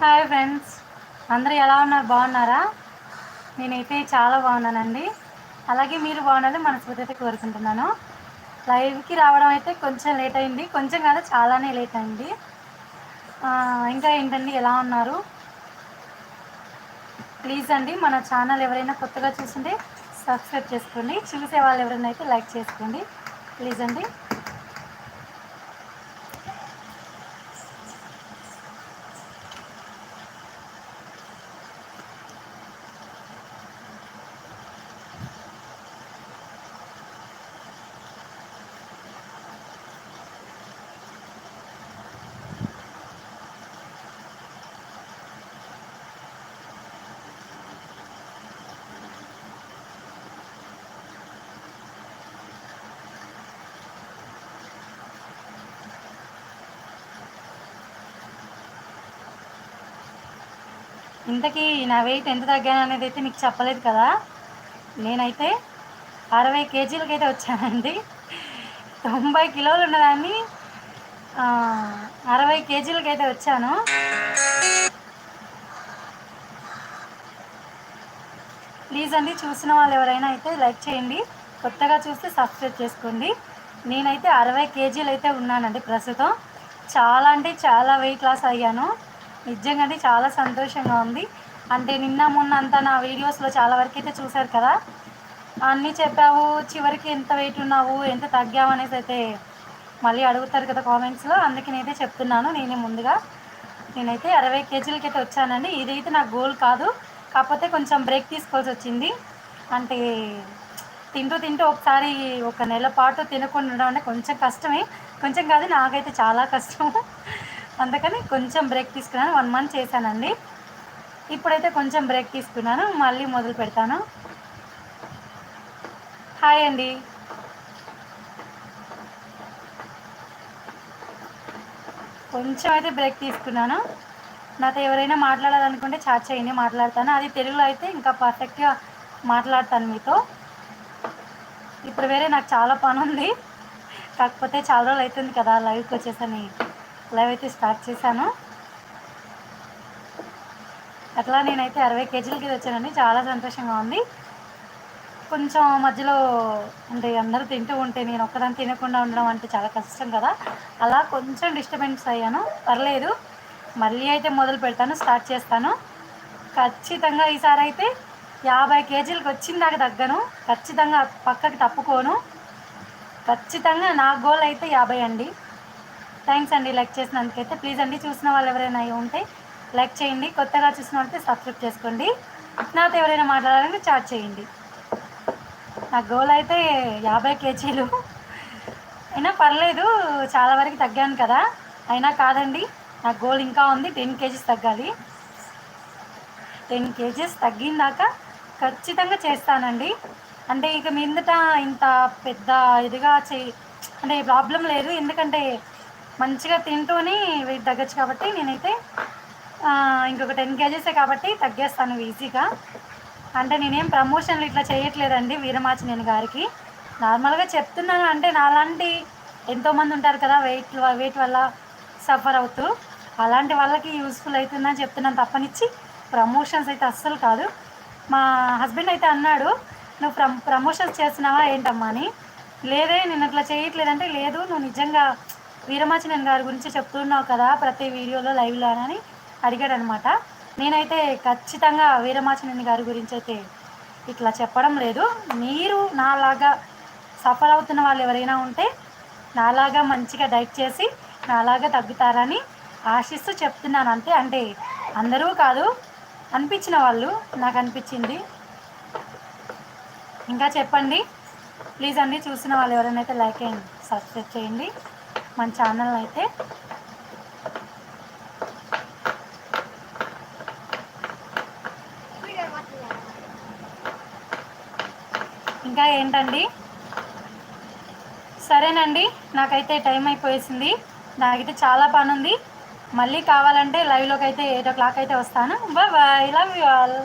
Hi friends అందరూ ఎలా ఉన్నారు? బాగున్నారా? నేనైతే చాలా బాగున్నానండి. అలాగే మీరు బాగున్నది మనస్ఫూర్తి కోరుకుంటున్నాను. లైవ్కి రావడం అయితే కొంచెం లేట్ అయింది. కొంచెం కాదు చాలానే లేట్ అయింది. ఇంకా ఏంటండి? ఎలా ఉన్నారు? ప్లీజ్ అండి మన ఛానల్ ఎవరైనా కొత్తగా చూస్తుంటే సబ్స్క్రైబ్ చేసుకోండి. చూసే వాళ్ళు ఎవరైనా అయితే లైక్ చేసుకోండి. ప్లీజ్ అండి. ఇంతకీ నా వెయిట్ ఎంత తగ్గాను అనేది అయితే మీకు చెప్పలేదు కదా. నేనైతే అరవై కేజీలకి అయితే వచ్చానండి. తొంభై కిలోలు ఉన్నదాన్ని అరవై కేజీలకైతే వచ్చాను. ప్లీజ్ అండి చూసిన వాళ్ళు ఎవరైనా అయితే లైక్ చేయండి. కొత్తగా చూస్తే సబ్స్క్రైబ్ చేసుకోండి. నేనైతే అరవై కేజీలు అయితే ఉన్నానండి ప్రస్తుతం. చాలా అంటే చాలా వెయిట్ లాస్ అయ్యాను. నిజంగానే చాలా సంతోషంగా ఉంది. అంటే నిన్న మొన్న అంతా నా వీడియోస్లో చాలా వరకు అయితే చూశారు కదా. అన్నీ చెప్పావు చివరికి ఎంత వెయిట్ ఉన్నావు ఎంత తగ్గావు అనేసి అయితే మళ్ళీ అడుగుతారు కదా కామెంట్స్లో అందుకే నేనైతే చెప్తున్నాను నేనే ముందుగా. నేనైతే అరవై కేజీలకి అయితే వచ్చానండి. ఇదైతే నా గోల్ కాదు. కాకపోతే కొంచెం బ్రేక్ తీసుకోవాల్సి వచ్చింది. అంటే తింటూ తింటూ ఒకసారి ఒక నెల పాటు తినకుండా ఉండడం అంటే కొంచెం కష్టమే. కొంచెం కాదు నాకైతే చాలా కష్టం అందుకని కొంచెం బ్రేక్ తీసుకున్నాను. వన్ మంత్ చేశానండి. ఇప్పుడైతే కొంచెం బ్రేక్ తీసుకున్నాను. మళ్ళీ మొదలు పెడతాను. హాయ్ అండి. కొంచెం అయితే బ్రేక్ తీసుకున్నాను. నాతో ఎవరైనా మాట్లాడాలనుకుంటే చాట్ చేయండి మాట్లాడతాను. అది తెలుగులో అయితే ఇంకా పర్ఫెక్ట్గా మాట్లాడతాను మీతో. ఇప్పుడు వేరే నాకు చాలా పని ఉంది కాకపోతే చాలా రోజులు అవుతుంది కదా లైవ్కి వచ్చేసాను లైవ్ అయితే స్టార్ట్ చేశాను. అట్లా నేనైతే అరవై కేజీలకి వచ్చానండి. చాలా సంతోషంగా ఉంది. కొంచెం మధ్యలో అంటే అందరూ తింటూ ఉంటే నేను ఒక్కదాన్ని తినకుండా ఉండడం అంటే చాలా కష్టం కదా. అలా కొంచెం డిస్టర్బెన్స్ అయ్యాను. పర్లేదు. మళ్ళీ అయితే మొదలు పెడతాను స్టార్ట్ చేస్తాను. ఖచ్చితంగా ఈసారి అయితే యాభై కేజీలకు వచ్చిందాక తగ్గను. ఖచ్చితంగా పక్కకి తప్పుకోను. ఖచ్చితంగా నా గోల్ అయితే యాభై అండి. థ్యాంక్స్ అండి లైక్ చేసినందుకైతే. ప్లీజ్ అండి చూసిన వాళ్ళు ఎవరైనా ఉంటే లైక్ చేయండి. కొత్తగా చూసిన వాళ్ళైతే సబ్స్క్రైబ్ చేసుకోండి. నాతో ఎవరైనా మాట్లాడాలంటే చాట్ చేయండి. నా గోల్ అయితే యాభై కేజీలు. అయినా పర్లేదు చాలా వరకు తగ్గాను కదా. అయినా కాదండి నా గోల్ ఇంకా ఉంది టెన్ కేజీస్ తగ్గాలి. టెన్ కేజీస్ తగ్గిందాక ఖచ్చితంగా చేస్తానండి. అంటే ఇక మీదట ఇంత పెద్ద ఇదిగా చే అంటే ప్రాబ్లం లేదు. ఎందుకంటే మంచిగా తింటూనే వెయిట్ తగ్గచ్చు కాబట్టి నేనైతే ఇంకొక టెన్ కేజీసే కాబట్టి తగ్గేస్తాను ఈజీగా. అంటే నేనేం ప్రమోషన్లు ఇట్లా చేయట్లేదండి వీరమాచినేని గారికి. నార్మల్గా చెప్తున్నాను అంటే నాలాంటి ఎంతోమంది ఉంటారు కదా వెయిట్ వెయిట్ వల్ల సఫర్ అవుతూ అలాంటి వాళ్ళకి యూస్ఫుల్ అవుతుందని చెప్తున్నాను తప్పనిచ్చి. ప్రమోషన్స్ అయితే అస్సలు కాదు. మా హస్బెండ్ అయితే అన్నాడు నువ్వు ప్ర ప్రమోషన్స్ చేస్తున్నావా ఏంటమ్మా అని. లేదే నేను అట్లా చేయట్లేదంటే లేదు నువ్వు నిజంగా వీరమాచినన్ గారి గురించి చెప్తున్నావు కదా ప్రతి వీడియోలో లైవ్లో అని అడిగాడు అనమాట నేనైతే ఖచ్చితంగా వీరమాచినన్ గారి గురించి అయితే ఇట్లా చెప్పడం లేదు. మీరు నాలాగా సఫర్ అవుతున్న వాళ్ళు ఎవరైనా ఉంటే నాలాగా మంచిగా డైట్ చేసి నాలాగా తగ్గుతారని ఆశిస్తూ చెప్తున్నాను అంతే. అంటే అందరూ కాదు అనిపించిన వాళ్ళు నాకు అనిపించింది. ఇంకా చెప్పండి. ప్లీజ్ అండి చూసిన వాళ్ళు ఎవరైనా అయితే లైక్ అయ్యండి సబ్స్క్రైబ్ చేయండి. మన ఛానల్ అయితే. ఇంకా ఏంటండి? సరేనండి నాకైతే టైం అయిపోయేసింది. నాకైతే చాలా పని ఉంది మళ్ళీ కావాలంటే లైవ్లోకి అయితే ఎయిట్ ఓ క్లాక్ అయితే వస్తాను. Bye love you all.